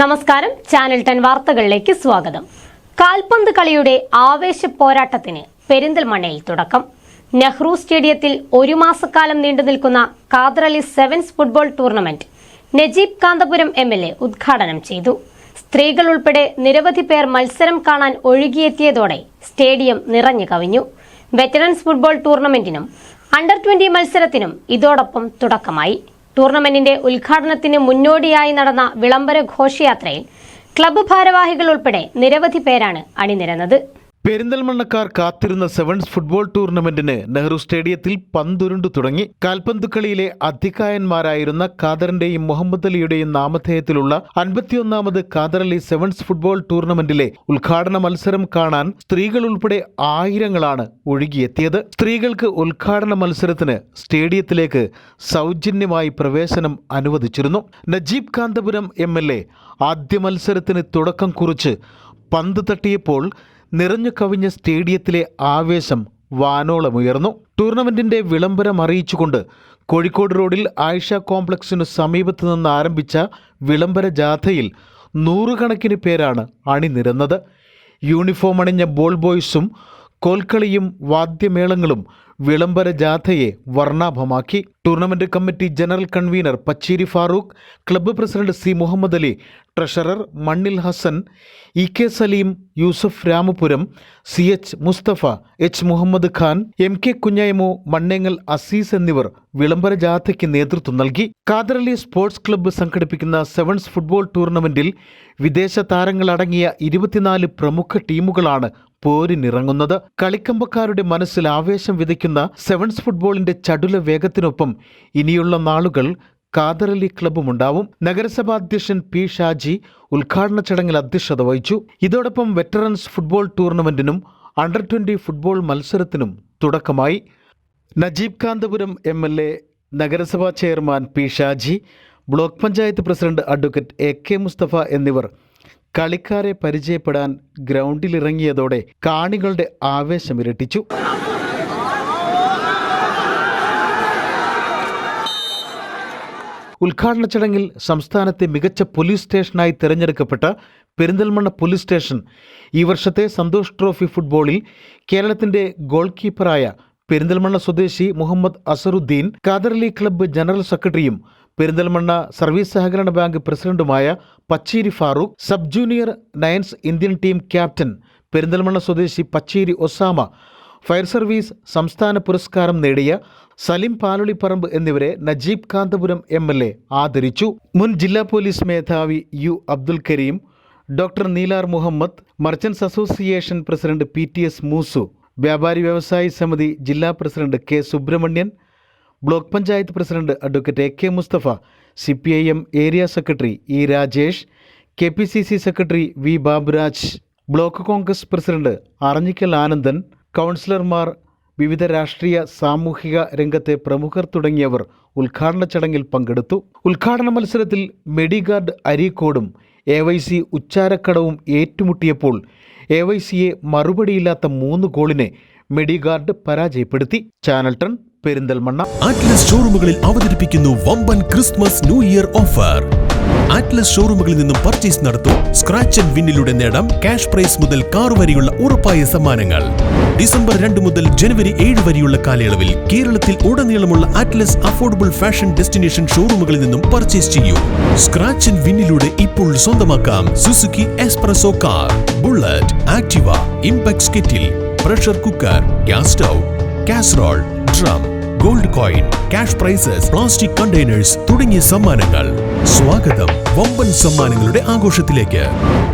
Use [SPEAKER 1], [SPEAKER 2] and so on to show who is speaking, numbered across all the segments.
[SPEAKER 1] നമസ്കാരം. Channel ten വാർത്തകളിലേക്ക് സ്വാഗതം. കാൽപന്ത് കളിയുടെ ആവേശ പോരാട്ടത്തിന് പെരിന്തൽമണ്ണയിൽ തുടക്കം. നെഹ്റു സ്റ്റേഡിയത്തിൽ ഒരു മാസക്കാലം നീണ്ടു നിൽക്കുന്ന Kadarali sevens football tournament Najeeb Kanthapuram M L A ഉദ്ഘാടനം ചെയ്തു. സ്ത്രീകൾ ഉൾപ്പെടെ നിരവധി പേർ മത്സരം കാണാൻ ഒഴുകിയെത്തിയതോടെ സ്റ്റേഡിയം നിറഞ്ഞു കവിഞ്ഞു. വെറ്ററൻസ് ഫുട്ബോൾ ടൂർണമെന്റിനും അണ്ടർ ട്വന്റി മത്സരത്തിനും ഇതോടൊപ്പം തുടക്കമായി. ടൂർണമെന്റിന്റെ ഉദ്ഘാടനത്തിന് മുന്നോടിയായി നടന്ന വിളംബര ഘോഷയാത്രയിൽ ക്ലബ്ബ് ഭാരവാഹികൾ ഉൾപ്പെടെ നിരവധി പേരാണ് അണിനിരന്നത്.
[SPEAKER 2] പെരിന്തൽമണ്ണക്കാർ കാത്തിരുന്ന സെവൻസ് ഫുട്ബോൾ ടൂർണമെന്റിന് നെഹ്റു സ്റ്റേഡിയത്തിൽ പന്തുരുണ്ടു തുടങ്ങി. കാൽപന്ത് കളിയിലെ അധികായന്മാരായിരുന്ന ഖാദറിന്റെയും മുഹമ്മദ് അലിയുടെയും നാമധേയത്തിലുള്ള അൻപത്തിയൊന്നാമത് ഖാദർ അലി സെവൻസ് ഫുട്ബോൾ ടൂർണമെന്റിലെ ഉദ്ഘാടന മത്സരം കാണാൻ സ്ത്രീകൾ ഉൾപ്പെടെ ആയിരങ്ങളാണ് ഒഴുകിയെത്തിയത്. സ്ത്രീകൾക്ക് ഉദ്ഘാടന മത്സരത്തിന് സ്റ്റേഡിയത്തിലേക്ക് സൗജന്യമായി പ്രവേശനം അനുവദിച്ചിരുന്നു. നജീബ് കാന്തപുരം എ ആദ്യ മത്സരത്തിന് തുടക്കം കുറിച്ച് പന്ത് തട്ടിയപ്പോൾ നിറഞ്ഞു കവിഞ്ഞ സ്റ്റേഡിയത്തിലെ ആവേശം വാനോളമുയർന്നു. ടൂർണമെന്റിന്റെ വിളംബരം അറിയിച്ചുകൊണ്ട് കോഴിക്കോട് റോഡിൽ ആയിഷ കോംപ്ലക്സിനു സമീപത്ത് നിന്ന് ആരംഭിച്ച വിളംബര ജാഥയിൽ നൂറുകണക്കിന് പേരാണ് അണിനിരന്നത്. യൂണിഫോം അണിഞ്ഞ ബോൾ ബോയ്സും കോൽക്കളിയും വാദ്യമേളങ്ങളും വിളംബര ജാഥയെ വർണാഭമാക്കി. Tournament committee general convener Pacheri Farooq club president C Muhammad Ali treasurer Mannil Hasan E K Saleem Yusuf Ramapuram C H Mustafa H Muhammad Khan M K Kunjayamu Mannengal Azeez എന്നിവർ വിളംബര ജാഥയ്ക്ക് നേതൃത്വം നൽകി. Kadarali sports club സംഘടിപ്പിക്കുന്ന sevens football ടൂർണമെന്റിൽ വിദേശ താരങ്ങളടങ്ങിയ ഇരുപത്തിനാല് പ്രമുഖ ടീമുകളാണ് പോരിനിറങ്ങുന്നത്. കളിക്കമ്പക്കാരുടെ മനസ്സിൽ ആവേശം വിതയ്ക്കുന്ന സെവൻസ് ഫുട്ബോളിന്റെ ചടുല വേഗത്തിനൊപ്പം ഇനിയുള്ള നാളുകൾ കാദറലി ക്ലബ്ബും ഉണ്ടാവും. നഗരസഭാ അധ്യക്ഷൻ പി ഷാജി ഉദ്ഘാടന ചടങ്ങിൽ അധ്യക്ഷത വഹിച്ചു. ഇതോടൊപ്പം വെറ്ററൻസ് ഫുട്ബോൾ ടൂർണമെന്റിനും അണ്ടർ ട്വന്റി ഫുട്ബോൾ മത്സരത്തിനും തുടക്കമായി. Najeeb Kanthapuram M L A നഗരസഭാ chairman P Shaji block panchayat president advocate A K Mustafa എന്നിവർ കളിക്കാരെ പരിചയപ്പെടാൻ ഗ്രൗണ്ടിലിറങ്ങിയതോടെ കാണികളുടെ ആവേശം ഇരട്ടിച്ചു. ഉദ്ഘാടന ചടങ്ങിൽ സംസ്ഥാനത്തെ മികച്ച പോലീസ് സ്റ്റേഷനായി തിരഞ്ഞെടുക്കപ്പെട്ട പെരിന്തൽമണ്ണ പോലീസ് സ്റ്റേഷൻ ഈ വർഷത്തെ സന്തോഷ് ട്രോഫി ഫുട്ബോളിൽ കേരളത്തിന്റെ ഗോൾ കീപ്പറായ പെരിന്തൽമണ്ണ സ്വദേശി മുഹമ്മദ് അസറുദ്ദീൻ കാദർലി ക്ലബ്ബ് ജനറൽ സെക്രട്ടറിയും പെരിന്തൽമണ്ണ സർവീസ് സഹകരണ ബാങ്ക് പ്രസിഡന്റുമായ Pacheri Farooq sub junior nines Indian team captain Perinthalmanna സ്വദേശി പച്ചേരി ഒസാമ ഫയർ സർവീസ് സംസ്ഥാന പുരസ്കാരം നേടിയ സലിം പാലുളിപ്പറമ്പ് എന്നിവരെ Najeeb Kanthapuram M L A ആദരിച്ചു. മുൻ ജില്ലാ പോലീസ് മേധാവി U Abdul Kareem doctor Neelar Muhammad merchants association president P T S Moosu വ്യാപാരി വ്യവസായി സമിതി ജില്ലാ president K Subrahmanyan block panchayat president advocate A K Mustafa C P I M area secretary E Rajesh K P C C secretary V Baburaj block Congress president Aranjikkal Anandan കൗൺസിലർമാർ വിവിധ രാഷ്ട്രീയ സാമൂഹിക രംഗത്തെ പ്രമുഖർ തുടങ്ങിയവർ ഉദ്ഘാടന ചടങ്ങിൽ പങ്കെടുത്തു. ഉദ്ഘാടന മത്സരത്തിൽ മെഡിഗാർഡ് അരീക്കോടും എ വൈ സി ഉച്ചാരക്കടവും ഏറ്റുമുട്ടിയപ്പോൾ എ വൈ സിയെ മറുപടിയില്ലാത്ത മൂന്ന് ഗോളിനെ മെഡിഗാർഡ് പരാജയപ്പെടുത്തി. ചാനൽ ടൺ പെരിന്തൽമണ്ണ.
[SPEAKER 3] അറ്റ്ലസ് ഷോറൂമുകളിൽ അവതരിപ്പിക്കുന്നു വമ്പൻ Christmas new year offer. Atlas ഷോറൂമുകളിൽ നിന്നും പർച്ചേസ് നടത്തൂ. സ്ക്രാച്ച് ആൻഡ് വിന്നിലൂടെ നേടാം ക്യാഷ് പ്രൈസ് മുതൽ കാർ വരെയുള്ള ഉറപ്പായ സമ്മാനങ്ങൾ. ഡിസംബർ രണ്ട് മുതൽ ജനുവരി ഏഴ് വരെയുള്ള കാലയളവിൽ കേരളത്തിൽ ഉടനീളമുള്ള അറ്റ്ലസ് അഫോർഡബിൾ ഫാഷൻ ഡെസ്റ്റിനേഷൻ ഷോറൂമുകളിൽ നിന്നും പർച്ചേസ് ചെയ്യൂ. സ്ക്രാച്ച് ആൻഡ് വിന്നിലൂടെ ഇപ്പോൾ സ്വന്തമാക്കാം Suzuki S Presso car bullet Activa impact സ്കെറ്റിൽ pressure cooker gas stove casserole drum gold coin cash prizes plastic containers തുടങ്ങിയ സമ്മാനങ്ങൾ. സ്വാഗതം. വമ്പൻ സമ്മാനങ്ങളുടെ ആഘോഷത്തിലേക്ക്.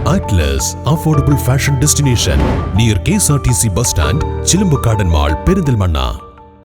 [SPEAKER 3] Atlas affordable fashion destination near K S R T C bus stand Chilambakkadan mall Perinthalmanna